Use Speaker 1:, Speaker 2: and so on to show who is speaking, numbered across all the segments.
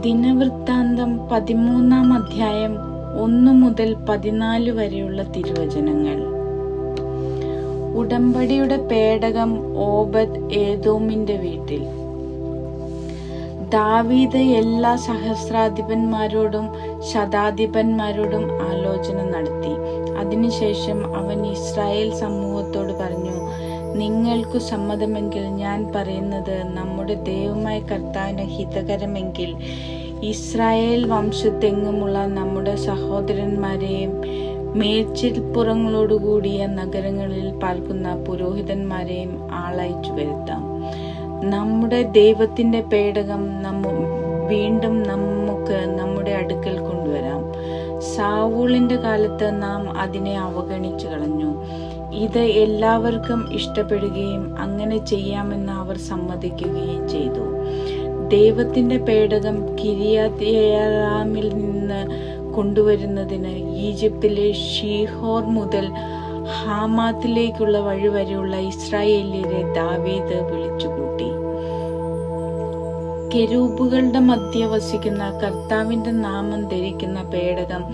Speaker 1: ദിനവൃത്താന്തം പതിമൂന്നാം അധ്യായം ഒന്നു മുതൽ പതിനാല് വരെയുള്ള തിരുവചനങ്ങൾ. ഉടമ്പടിയുടെ പേടകം ഓബദ് ഏതോമിന്റെ വീട്ടിൽ. ദാവീദ് എല്ലാ സഹസ്രാധിപന്മാരോടും ശതാധിപന്മാരോടും ആലോചന നടത്തി. അതിനുശേഷം അവൻ ഇസ്രായേൽ സമൂഹത്തോട് പറഞ്ഞു നിങ്ങൾക്കു സമ്മതമെങ്കിൽ ഞാൻ പറയുന്നത് നമ്മുടെ ദൈവമായ കർത്താവിന് ഹിതകരമെങ്കിൽ. ഇസ്രായേൽ വംശത്തെങ്ങുമുള്ള നമ്മുടെ സഹോദരന്മാരെയും മേച്ചിൽപ്പുറങ്ങളോടുകൂടിയ നഗരങ്ങളിൽ പാർക്കുന്ന പുരോഹിതന്മാരെയും ആളയച്ചു വരുത്താം. നമ്മുടെ ദൈവത്തിന്റെ പേടകം നമ്മ വീണ്ടും നമുക്ക് നമ്മുടെ അടുക്കൽ കൊണ്ടുവരാം. സാവൂളിന്റെ കാലത്ത് നാം അതിനെ അവഗണിച്ചു കളഞ്ഞു. ഇത് എല്ലാവർക്കും ഇഷ്ടപ്പെടുകയും അങ്ങനെ ചെയ്യാമെന്ന് അവർ സമ്മതിക്കുകയും ചെയ്തു. ദൈവത്തിന്റെ പേടകം കിരിയാമിൽ നിന്ന് കൊണ്ടുവരുന്നതിന് ഈജിപ്തിലെ ഷീഹോർ മുതൽ ഹാമാത്തിലേക്കുള്ള വഴി വരെയുള്ള ഇസ്രായേലിയരെ ദാവീദ് വിളിച്ചുകൂട്ടി. കെരൂബുകളുടെ മധ്യ വസിക്കുന്ന കർത്താവിന്റെ നാമം ധരിക്കുന്ന പേടകം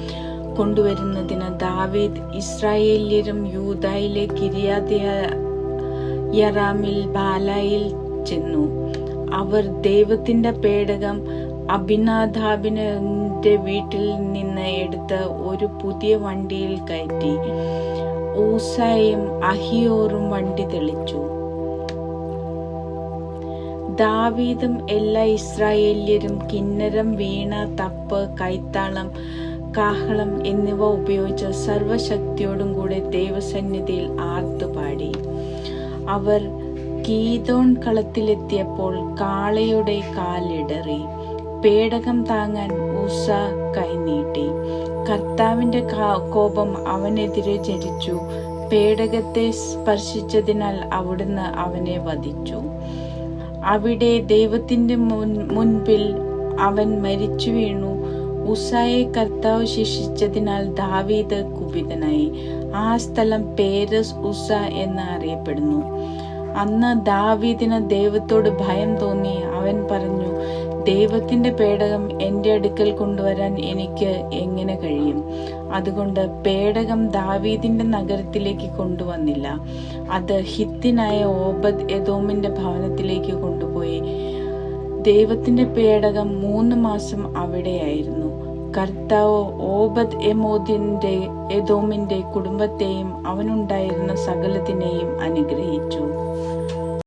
Speaker 1: കൊണ്ടുവരുന്നതിന് ദാവീദ് ഇസ്രായേല്യരും യൂതായിലെ കിരിയാതിയറാമിൽ ബാലായിൽ ചെന്നു. അവർ ദൈവത്തിന്റെ പേടകം അഭിനാഥാബിന്റെ വീട്ടിൽ നിന്ന് എടുത്ത് ഒരു പുതിയ വണ്ടിയിൽ കയറ്റി. ഊസായും അഹിയോറും വണ്ടി തെളിച്ചു. ദാവീദും എല്ലാ ഇസ്രായേല്യരും കിന്നരം വീണ തപ്പ് കൈത്താളം കാഹളം എന്നിവ ഉപയോഗിച്ച് സർവശക്തിയോടും കൂടെ ദൈവസന്നിധിയിൽ ആർത്തുപാടി. അവർ കീതോൺ കളത്തിലെത്തിയപ്പോൾ കാളയുടെ കാലിടറി. പേടകം താങ്ങാൻ ഊസ കൈനീട്ടി കർത്താവിന്റെ കോപം അവനെതിരെ ജരിച്ചു പേടകത്തെ സ്പർശിച്ചതിനാൽ അവിടുന്ന് അവനെ വധിച്ചു. അവിടെ ദൈവത്തിന്റെ മുൻപിൽ അവൻ മരിച്ചു വീണു. ഉസായെ കർത്താവ് ശിക്ഷിച്ചതിനാൽ ദാവീദ് കുപിതനായി. ആ സ്ഥലം പേരസ് ഉസ എന്ന് അറിയപ്പെടുന്നു. അന്ന് ദാവീദിന് ദൈവത്തോട് ഭയം തോന്നി. അവൻ പറഞ്ഞു ദൈവത്തിന്റെ പേടകം എന്റെ അടുക്കൽ കൊണ്ടുവരാൻ എനിക്ക് എങ്ങനെ കഴിയും? അതുകൊണ്ട് പേടകം ദാവീദിന്റെ നഗരത്തിലേക്ക് കൊണ്ടുവന്നില്ല. അത് ഹിത്തിനായ ഓബദ് എദോമിന്റെ ഭവനത്തിലേക്ക് കൊണ്ടുപോയി. ദൈവത്തിന്റെ പേടകം മൂന്ന് മാസം അവിടെയായിരുന്നു. കർത്താവ് ഓബദ് എമോദിന്റെ എദോമിന്റെ കുടുംബത്തെയും അവനുണ്ടായിരുന്ന സകലത്തിനെയും അനുഗ്രഹിച്ചു.